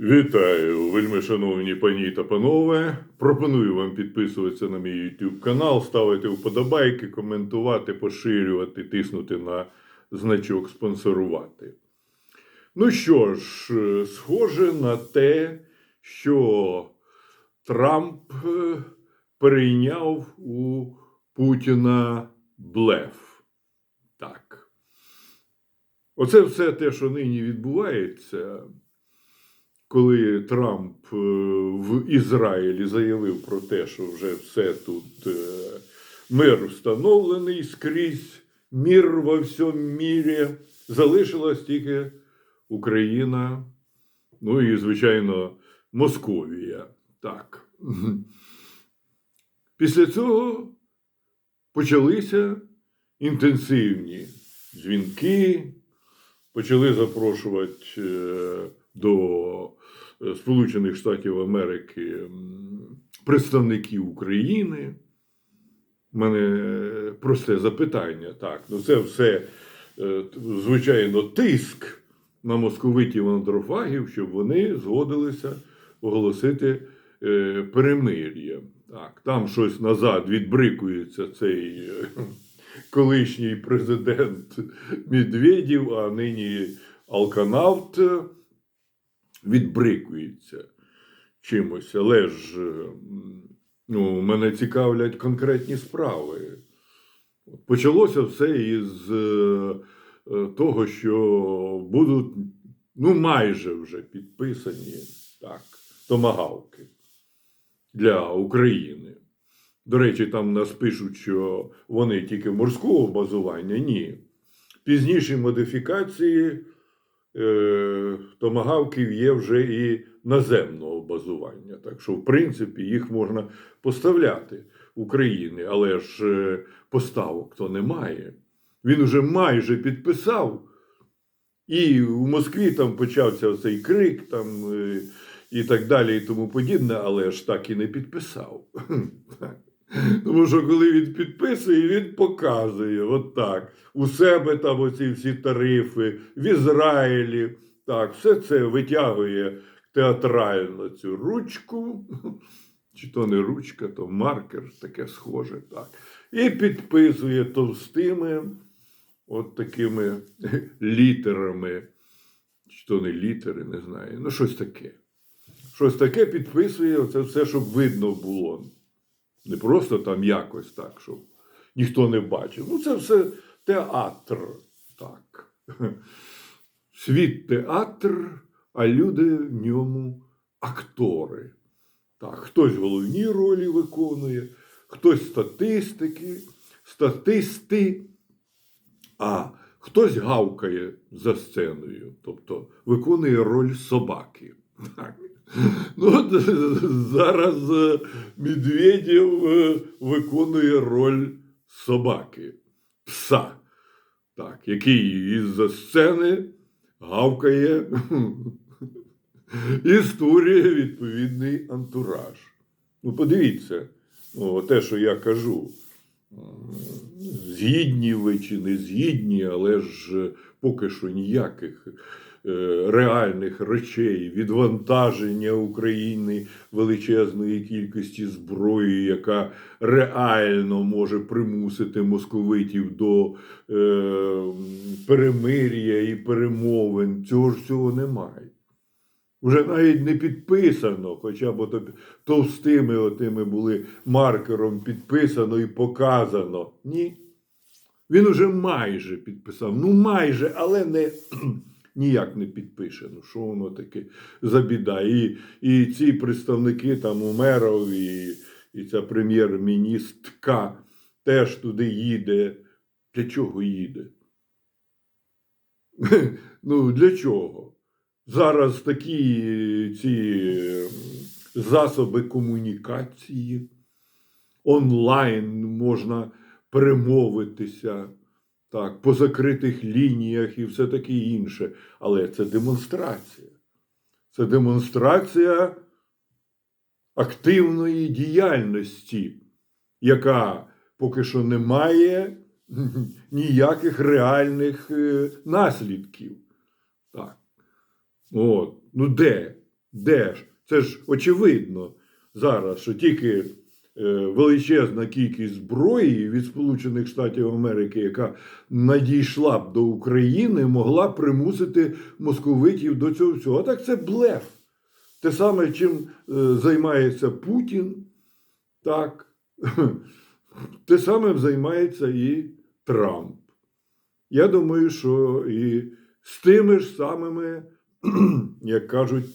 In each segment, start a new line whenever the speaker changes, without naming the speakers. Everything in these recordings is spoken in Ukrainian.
Вітаю, вельми шановні пані та панове. Пропоную вам підписуватися на мій YouTube канал, ставити вподобайки, коментувати, поширювати, тиснути на значок спонсорувати. Ну що ж, е, схоже на те, що Трамп е, перейняв у Путіна блеф. Так. Оце все те, що нині відбувається коли Трамп е, в Ізраїлі заявив про те, що вже все тут е, мир встановлений скрізь, мір во всьому мірі, залишилась тільки Україна, ну і, звичайно, Московія. Так. Після цього почалися інтенсивні дзвінки, почали запрошувати е, до Сполучених Штатів Америки представників України. У мене просте запитання. Так, ну це все, е, звичайно, тиск на московитів андрофагів, щоб вони згодилися оголосити е, перемир'я. Так, там щось назад відбрикується цей е, колишній президент Медведєв, а нині алканавт е, відбрикується чимось. Але ж ну, мене цікавлять конкретні справи. Почалося все із е, е, того, що будуть ну, майже вже підписані так, томагавки для України. До речі, там нас пишуть, що вони тільки морського базування. Ні. Пізніші модифікації томагавків є вже і наземного базування. Так що, в принципі, їх можна поставляти Україні, але ж е, поставок то немає. Він уже майже підписав, і в Москві там почався цей крик там, е, і так далі, і тому подібне, але ж так і не підписав. Тому що коли він підписує, він показує от так. У себе там оці всі тарифи, в Ізраїлі. Так, все це витягує театрально цю ручку, чи то не ручка, то маркер, таке схоже, так. І підписує товстими от такими літерами, чи то не літери, не знаю. Ну, щось таке. Щось таке підписує, оце все, щоб видно було. Не просто там якось так, щоб ніхто не бачив. Ну, це все театр. Так. Світ театр, а люди в ньому актори. Так, хтось головні ролі виконує, хтось статистики, статисти, а хтось гавкає за сценою, тобто виконує роль собаки. Так. Ну, от зараз е, Медведєв е, виконує роль собаки, пса, так, який із-за сцени гавкає і створює відповідний антураж. Ну, подивіться, те, що я кажу. Згідні ви чи не згідні, але ж е, поки що ніяких е, реальних речей, відвантаження України величезної кількості зброї, яка реально може примусити московитів до е, перемир'я і перемовин. Цього ж всього немає. Вже навіть не підписано, хоча б товстими отими були маркером підписано і показано. Ні. Він уже майже підписав. Ну, майже, але не, ніяк не підпише. Ну, що воно таке за біда? І, і ці представники там Умеров і, і ця прем'єр-міністка теж туди їде. Для чого їде? Ну, для чого? Зараз такі ці засоби комунікації, онлайн можна перемовитися так, по закритих лініях і все таке інше. Але це демонстрація. Це демонстрація активної діяльності, яка поки що не має ніяких реальних е, наслідків. Так. От. Ну де? Де ж? Це ж очевидно зараз, що тільки величезна кількість зброї від Сполучених Штатів Америки, яка надійшла б до України, могла примусити московитів до цього всього. А так це блеф. Те саме, чим е, займається Путін, так. Те саме займається і Трамп. Я думаю, що і з тими ж самими, як кажуть,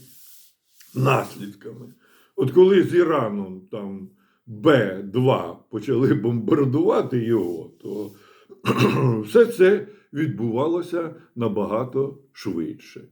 наслідками. От коли з Іраном там Б-2 почали бомбардувати його, то все це відбувалося набагато швидше.